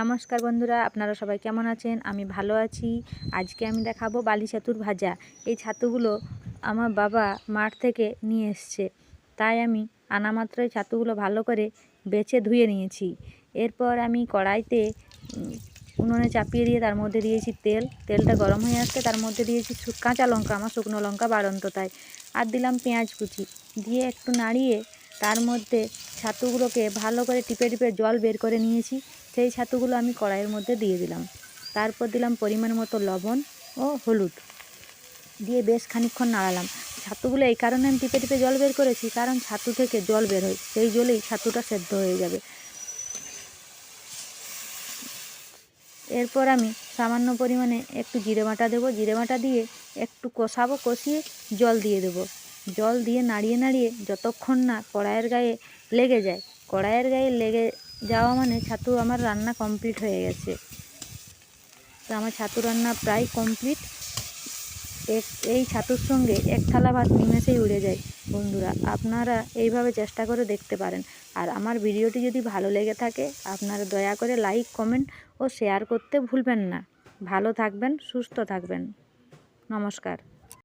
নমস্কার বন্ধুরা, আপনারা সবাই কেমন আছেন? আমি ভালো আছি। আজকে আমি দেখাবো বালি ছাতুর ভাজা। এই ছাতুগুলো আমার বাবা মাঠ থেকে নিয়ে এসছে। তাই আমি আনা মাত্রই ছাতুগুলো ভালো করে বেছে ধুয়ে নিয়েছি। এরপর আমি কড়াইতে উনুনে চাপিয়ে দিয়ে তার মধ্যে দিয়েছি তেল। তেলটা গরম হয়ে আসতে তার মধ্যে দিয়েছি কাঁচা লঙ্কা। আমার শুকনো লঙ্কা বাড়ন্ত তাই। আর দিলাম পেঁয়াজ কুচি। দিয়ে একটু নাড়িয়ে তার মধ্যে ছাতুগুলোকে ভালো করে টিপে টিপে জল বের করে নিয়েছি। সেই ছাতুগুলো আমি কড়াইয়ের মধ্যে দিয়ে দিলাম। তারপর দিলাম পরিমাণ মতো লবণ ও হলুদ। দিয়ে বেশ খানিকক্ষণ নাড়ালাম। ছাতুগুলো এই কারণে আমি টিপে টিপে জল বের করেছি, কারণ ছাতু থেকে জল বের হয়, সেই জলেই ছাতুটা সেদ্ধ হয়ে যাবে। এরপর আমি সামান্য পরিমাণে একটু জিরে বাটা দেবো। জিরে বাটা দিয়ে একটু কষাবো, কষিয়ে জল দিয়ে দেবো। জল দিয়ে নাড়িয়ে নাড়িয়ে যতক্ষণ না কড়াইয়ের গায়ে লেগে যায়, কড়াইয়ের গায়ে লেগে যাওয়া মানে ছাতু আমার রান্না কমপ্লিট হয়ে গেছে। তো আমার ছাতু রান্না প্রায় কমপ্লিট। এই ছাতুর সঙ্গে এক থালা ভাত নিমেষেই উড়ে যায়। বন্ধুরা, আপনারা এইভাবে চেষ্টা করে দেখতে পারেন। আর আমার ভিডিওটি যদি ভালো লেগে থাকে, আপনারা দয়া করে লাইক, কমেন্ট ও শেয়ার করতে ভুলবেন না। ভালো থাকবেন, সুস্থ থাকবেন। নমস্কার।